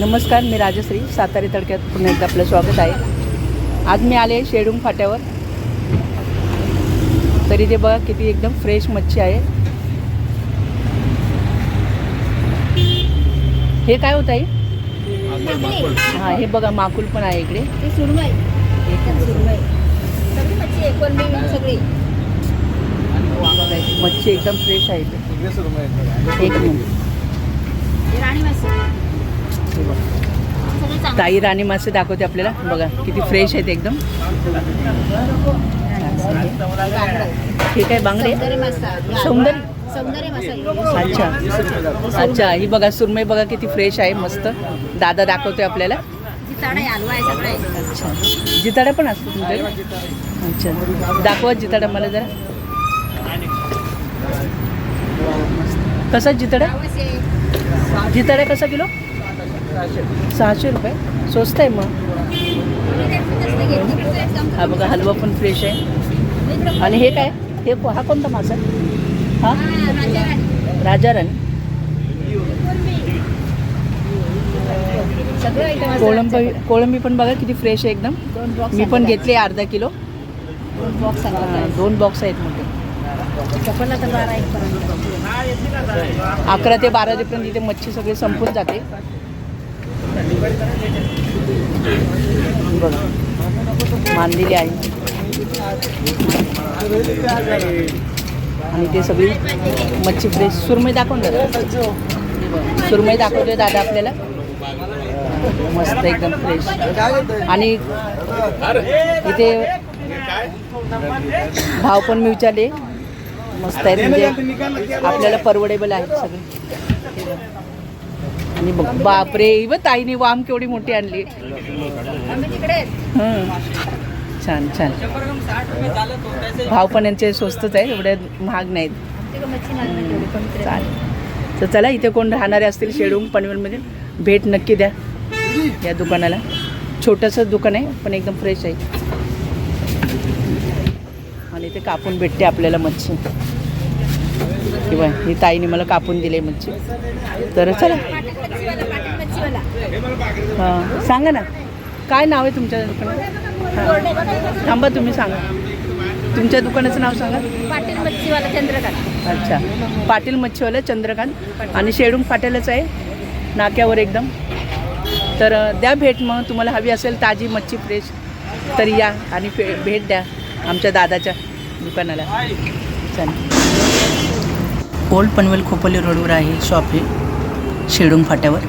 नमस्कार मी राजश्री. सातारी तडक्यात पुन्हा एकदा आपलं स्वागत आहे. आज मी आले शेडूम फाट्यावर. तरी ते बघा किती एकदम फ्रेश मच्छी आहे. हे काय होत आहे हां हे बघा माकुल पण आहे इकडे. ते सुरमई. सुरमई. सगळी मच्छी एकदम फ्रेश आहे. एक मिनिट. ताई राणी मासे दाखवते आपल्याला. बघा किती फ्रेश आहेत एकदम. हे काय बांगडे? सौंदर्य अच्छा. अच्छा ही बघा सुरमई बघा किती फ्रेश आहे मस्त. दादा दाखवतोय आपल्याला. आहे आहे आहे अच्छा. जिताडा पण असतो तुमच्याकडे? अच्छा. दाखवा जिताडा मला जरा. कसा जिताडा? आहे जिताडा कसा किलो? सहाशे रुपये. स्वस्त आहे मग. हा बघा हलवा पण फ्रेश आहे. आणि हे काय? हे हा कोणता मासा? हा? राजा राणी कोळंबी कोळंबी पण बघा किती फ्रेश आहे एकदम. मी पण घेतली अर्धा किलो. दोन बॉक्स दोन बॉक्स आहेत मोठे अकरा ते बारा पर्यंत इथे मच्छी सगळी संपून जाते. बघा मानलेली आहे आणि ते सगळी मच्छी फ्रेश. सुरमई दाखवून दादा. सुरमई दाखवते दादा आपल्याला. मस्त एकदम फ्रेश आणि इथे भाव पण मी विचारले मस्त आहेत. म्हणजे आपल्याला परवडेबल आहेत सगळे. आणि बघ बापरे व ताईने वाम केवढी मोठी आणली. छान छान. भाव पण यांचे स्वस्तच आहे एवढे महाग नाहीत. चालेल. तर चला इथे कोण राहणारे असतील शेडूम पनवेलमध्ये भेट नक्की द्या या दुकानाला. छोटंसं दुकान आहे पण एकदम फ्रेश आहे. आणि इथे कापून भेटते आपल्याला मच्छी. किंवा ही ताईने मला कापून दिली मच्छी. तर चला. हां सांगा ना. काय नाव आहे तुमच्या दुकानात थांबा तुम्ही सांगा. तुमच्या दुकानाचं नाव सांगा. पाटील मच्छीवाला चंद्रकांत. अच्छा. पाटील मच्छीवाला चंद्रकांत. आणि शेडूम पाटीलच आहे. नाक्यावर एकदम. तर द्या भेट मग. तुम्हाला हवी असेल ताजी मच्छी फ्रेश तर या आणि भेट द्या आमच्या दादाच्या दुकानाला. चालेल ओल्ड पनवेल खोपोली रोडवर आहे शॉप हे शेडूम फाट्यावर.